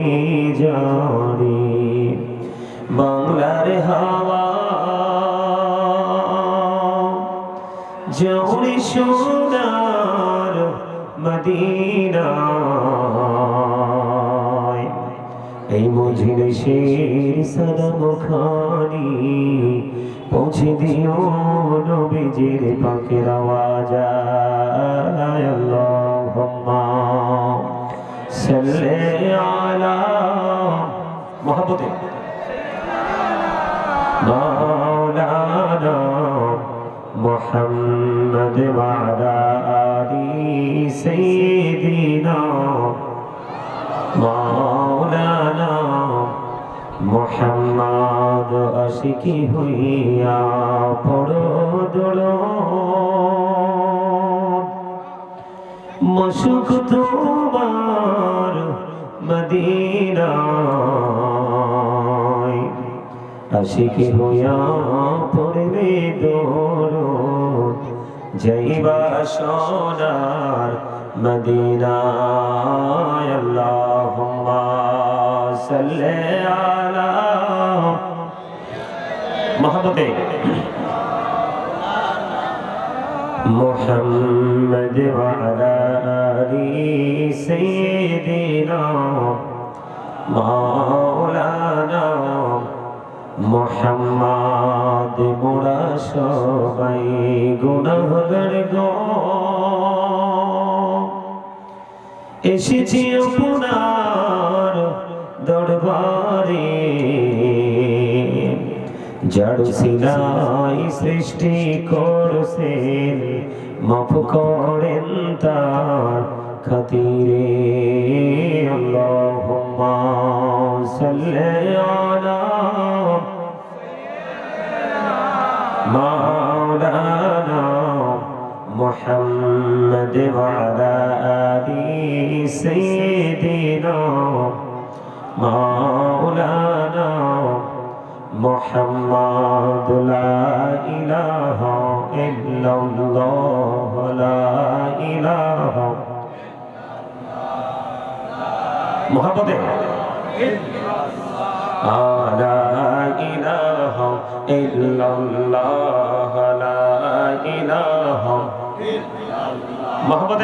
জানি বাংলার হাওয়া জৌড়ি সোনার মদিনায় এই মজলিসের সালাম খানি পৌঁছে দিও নবীজির পাকের আওয়াজ। আল্লাহুম্মা, সাল্লি আলা মোহাম্মদে مولانا محمد وعلى آل سيدنا مولانا মোহাম্মদ আশিকি হইয়া পড়ো দোড়ো মশুক তোমার মদিনায় আশিকি হইয়া পড়বে দোড়ো যাইবা সোনার মদিনায় আল্লাহুম্মা সাল্লি আলা মহব্বতে محمد وعلى آل سيدنا مولانا মোহাম্মদ মোরা সবাই গুণাগার গো। এসেছি আপনার দরবারে জড় সিলাই সৃষ্টি করছেন, মাফ করেন তার খাতিরে। আল্লাহুম্মা সাল্লি سيدنا مولانا محمد لا إله إلا الله لا إله محمد لا إله إلا الله لا إله محمد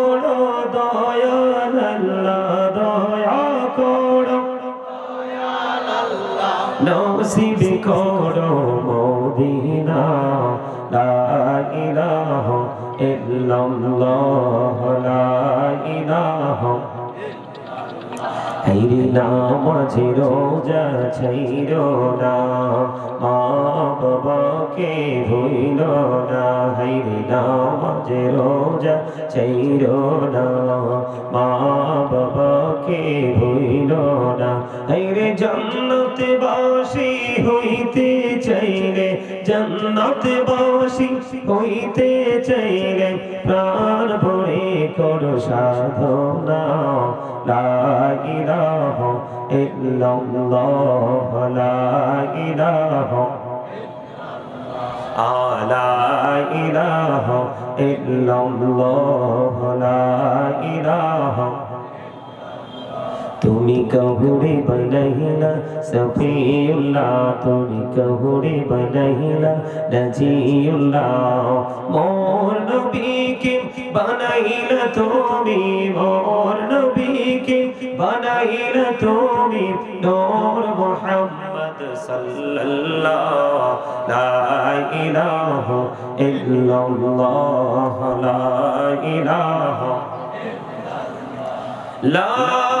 নসিব করো মদিনা, লা ইলাহা ইল্লাল্লাহ, লা ইলাহা হাইরে নামাজে রোজা ছাইরো না, মা বাবাকে ভুইল না। হাইরে নামাজে রোজা ছাইরো না, মা বাবাকে ভুইল না। বাসি হইতে চাইলে জান্নাতে বাসি হইতে চাইলে প্রাণ ভরে করো সাধনা। লা ইলাহা ইল্লাল্লাহ, লা ইলাহা লা ইলাহা ইল্লাল্লাহ, লা ইলাহা তুমি কহুরে বনাইলা, সফিউল্লাহ, তুমি কহুরে বনাইলা, নজিউল্লাহ। মোর নবীকে বানাইলা তুমি, মোর নবীকে বানাইলা তুমি, নূর মুহাম্মদ সাল্লাল্লাহ, লা ইলাহা ইল্লাল্লাহ, লা ইলাহা لا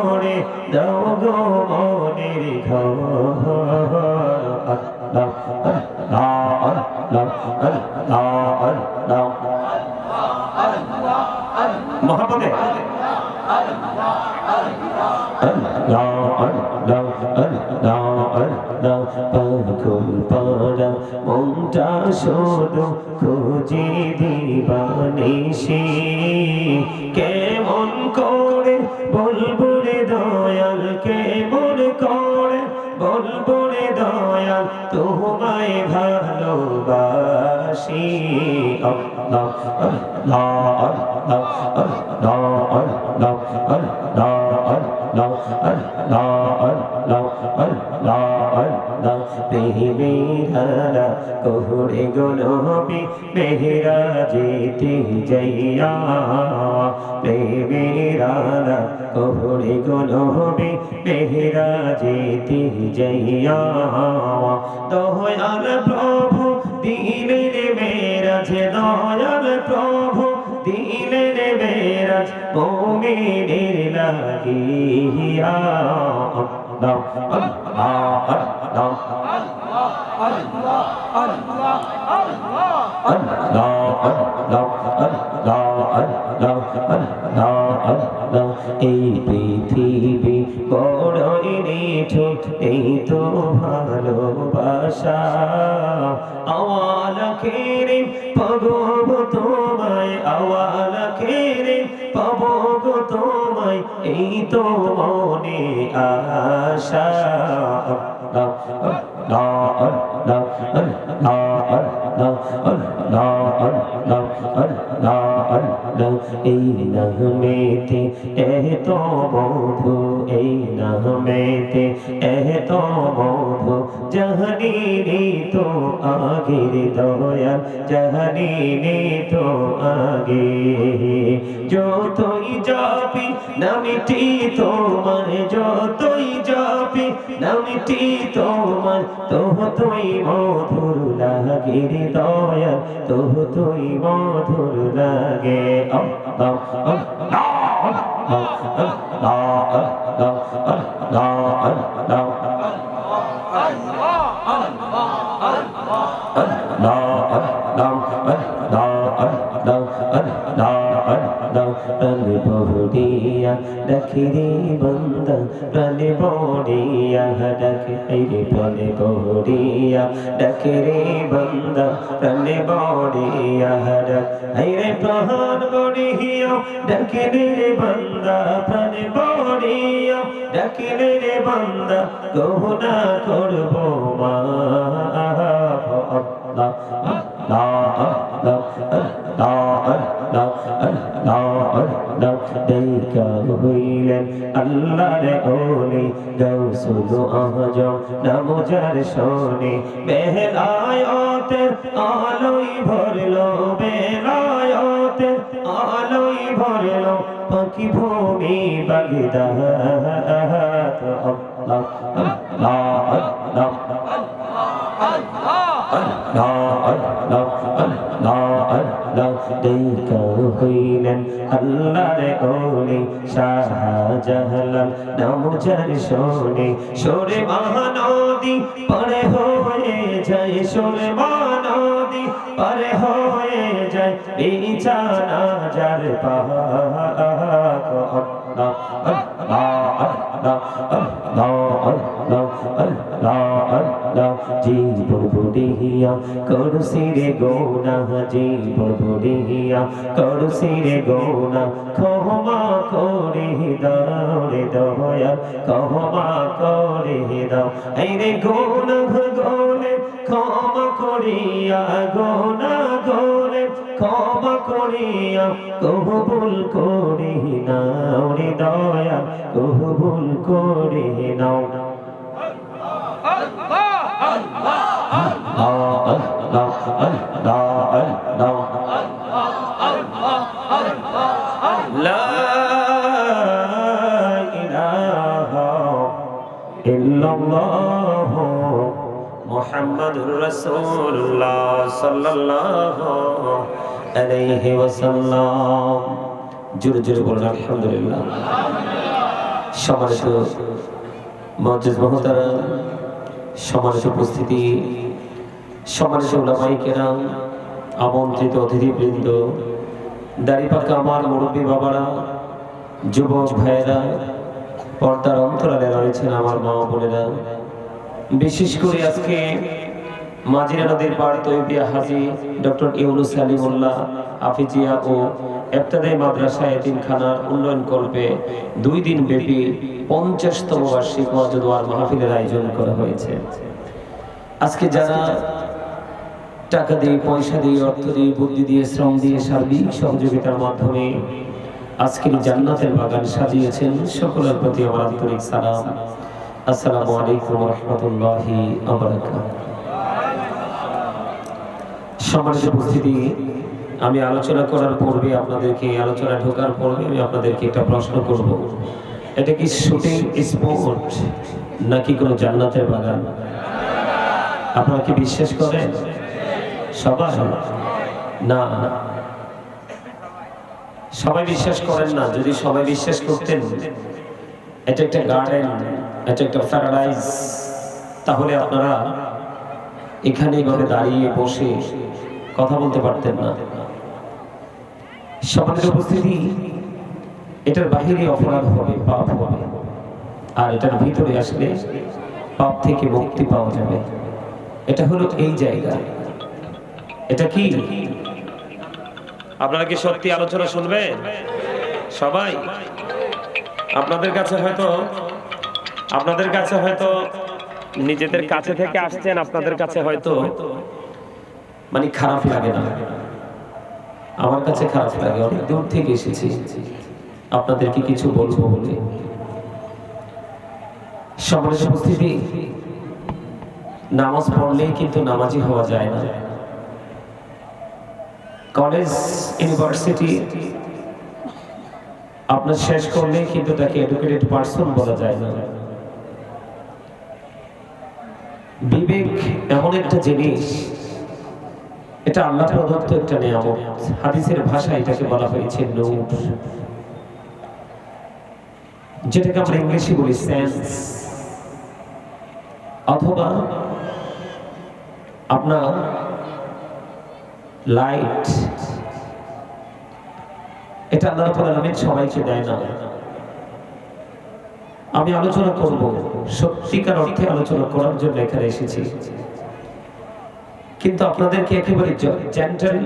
করে দাও গো মনের মহাপদে মনটা শোনো খুঁজে দিবানিসী বেহেরা কোহরে গোলবি বেহেরা যেতে যাইয়া বেহেরা কোহরে গোলবি বেহেরা যেতে যাইয়া মেরাজ দয়াল প্রভু দিলেন বেরাজ মোমিনের লাগিয়া আল্লাহ এই পৃথিবী বড়ই নিঠু এই তো ভালোবাসা। আওয়া আখেরে পাবো তোমায় আওয়াল আখেরে পাবো তোমায়, এই তো মনে আশা। এই নহমেতে এহ তো বধু, এই নহমেতে এহ তো বধু। জাহানি তো আগের দয়া জাহানি তো আগে যতই যাবি নামিটি তোমার যতই যাবি নামিটি তোমার তোহ তুই মধুর লাগে রে দয়া তোহ তুই মধুর লাগে আল্লাহ আল্লাহ আল্লাহ আল্লাহ আল্লাহ আল্লাহ বহরিয়া ডাকি রে বন্দা প্রাণে বড়িয়া ডাকে রে প্রাণে বড়িয়া ডাকে রে বন্দা প্রাণে বড়িয়া ডাক রে প্রাণ বড়িয়া ডাকে রে বন্দা বড়িয়া ডাকে রে বন্দা গহনা করব মা আল্লাহ আল্লাহ আল্লাহ আল্লাহ আল্লাহ দেখা হইলেন আল্লাহর ওলি গৌসুল আলোই ভরলো বেলায়তের আলোই ভরলো পাখি ভূমি বাগদাদ আল্লাহ আল্লাহ আল্লাহ হইলেন আল্লাহর ওলি শাহজাহালাল নামজার শোনে সরে মহানদী পরে হয়ে যায় সরে মহানদী পরে হয়ে যায় বিছানা যার পাহাড় আল্লাহ আল্লাহ আল্লাহ আল্লাহ বুড়িয়া করছি রে গোনা জীবন বুড়িয়া করছি রে গোনা ক্ষমা করে দাও রে দয়া ক্ষমা করে দাও। এই রে গোনা গোলে ক্ষমা করিয়া, গোনা গোলে ক্ষমা করিয়া, কবুল করে নাও রে দয়া কবুল করে নাও আল্লাহ আল্লাহ আল্লাহ আল্লাহ লা ইলাহা ইল্লাল্লাহ মুহাম্মাদুর রাসূলুল্লাহ সাল্লাল্লাহু আলাইহি ওয়াসাল্লাম। জোরে জোরে বলুন আলহামদুলিল্লাহ সম্মানিত মসজিদ মহতারা সম্মানিত উপস্থিতি সম্মানিত ওলামাই কেরাম আমন্ত্রিত অতিথিবৃন্দ দাড়িপাকা আমার মুরব্বী বাবারা, যুবক ভাইয়েরা, পর্দার অন্তরালে রয়েছেন আমার মা বোনেরা। বিশেষ করে আজকে মাঝিরা নদীর পাড় তৈবিয়া হাজি ডক্টর ইউনুস আলিমুল্লাহ হাফিজিয়া ও এফতাদাই মাদ্রাসা এতিমখানার উন্নয়ন কল্পে দুই দিন ব্যাপী পঞ্চাশতম বার্ষিক মজদোয়ার মাহফিলের আয়োজন করা হয়েছে। আজকে যারা টাকা দিয়ে, পয়সা দিয়ে, অর্থ দিয়ে, বুদ্ধি দিয়ে, শ্রম দিয়ে সার্বিক সহযোগিতার মাধ্যমে আজকের জান্নাতের বাগান সাজিয়েছেন সকলের প্রতি আমার আন্তরিক সালাম। আসসালামু আলাইকুম রহমতুল্লাহি সম্মানিত উপস্থিতি, আমি আলোচনা করার পূর্বে আপনাদেরকে, আলোচনা ঢোকার পূর্বে আমি আপনাদেরকে একটা প্রশ্ন করব। এটা কি শুটিং, স্পোর্ট, নাকি কোনো জান্নাতের বাগান? আপনারা কি বিশ্বাস করেন? সবাই? না। সবাই বিশ্বাস করেন না, যদি সবাই বিশ্বাস করতেন, এটা একটা গার্ডেন এটা একটা প্যারাডাইজ তাহলে আপনারা এখানে ঘরে দাঁড়িয়ে বসে কথা বলতে পারতেন না। সমাজের উপস্থিতি, এটার বাহিরে অপরাধ হবে, পাপ হবে, আর এটার ভিতরে আসলে পাপ থেকে মুক্তি পাওয়া যাবে। এটা হলো এই জায়গা। এটা কি? আপনারা কি সত্যি আলোচনা শুনবেন? সবাই? আপনাদের কাছে হয়তো, আপনাদের কাছে হয়তো নিজেদের কাছে থেকে আসছেন, আপনাদের কাছে হয়তো মানে খারাপ লাগে না। আমার কাছে খারাপ লাগে, অনেক দূর থেকে এসেছি। আপনাদেরকে কিছু বলব বলে। সমাজের উপস্থিতি, নামাজ পড়লেই কিন্তু নামাজি হওয়া যায় না। কলেজ, ইউনিভার্সিটি, আপনার শেষ করলেই কিন্তু তাকে এডুকেটেড পার্সন বলা যায়। না বিবেক এমন একটা জিনিস, এটা আল্লাহ প্রদত্ত একটা নিয়ামত। হাদিসের ভাষা এটাকে বলা হয়েছে নূর। যেটাকে আমরা ইংলিশে বলি সেন্স। অথবা আপনার লাইট এটা আল্লাহ সবাইকে দেয় না। আমি আলোচনা করব। সত্যিকার অর্থে আলোচনা করার জন্য এখানে এসেছি। কিন্তু আপনাদেরকে একেবারে জেন্টাল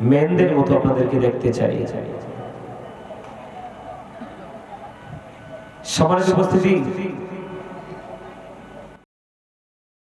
মেনদের মতো আপনাদেরকে দেখতে চাই। সমাজের উপস্থিতি